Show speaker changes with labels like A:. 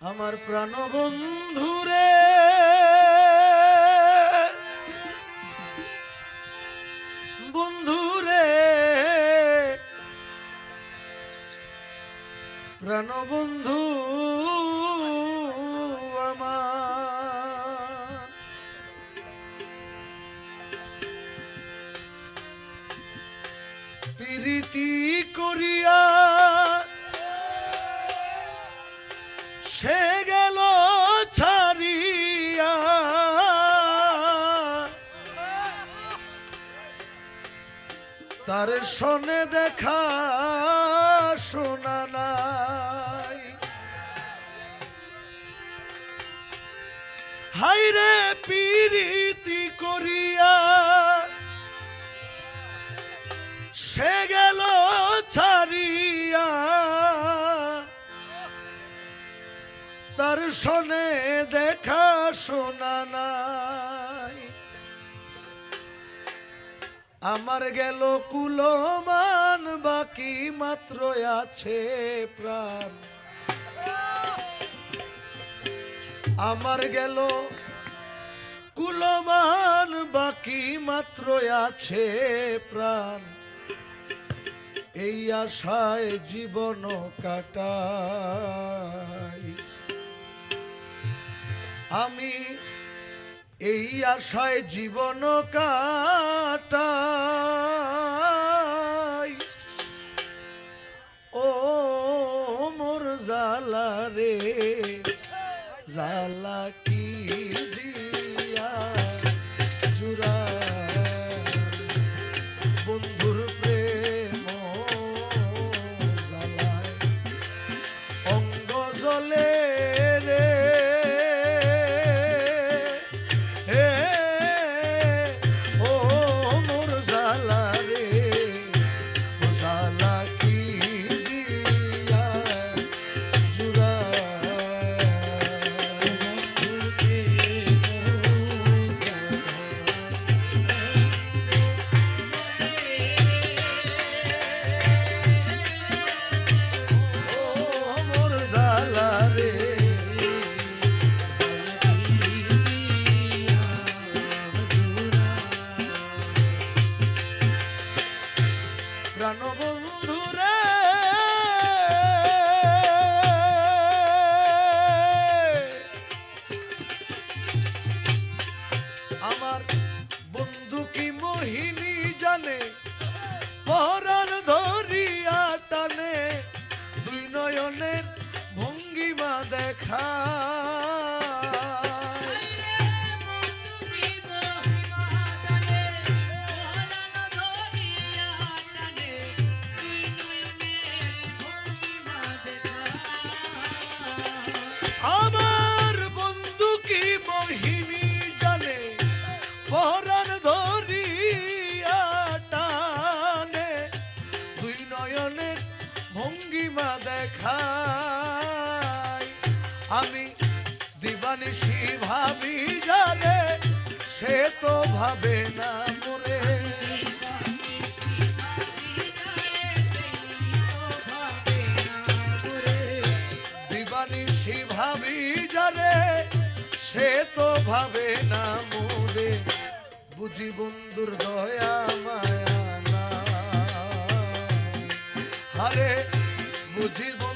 A: আমার প্রাণ বন্ধুরে বন্ধুরে প্রাণ বন্ধু আমার। প্রীতি করিয়া তার শোনে দেখা শোনা নাই। হাইরে পিরিতি করিয়া সে গেল ছাড়িয়া। তার শোনে দেখা শোনা নাই। আমার গেল কুলমান, বাকি মাত্র আছে প্রাণ। আমার গেল কুলমান, বাকি মাত্র আছে প্রাণ। এই আশায় জীবন কাটাই। আমি এই আশায় জীবন কাটাই। ও মোর জালা রে জালা কি নয়নের ভঙ্গিমা দেখা। আমি দিবানিসি ভাবি জানে, সে তো ভাবে না মোরে দিবানিসি ভাবি জানে, সে তো ভাবে না মোরে বুঝি বন্ধুর দয়া মায়া না হারে বুঝি বন্ধুর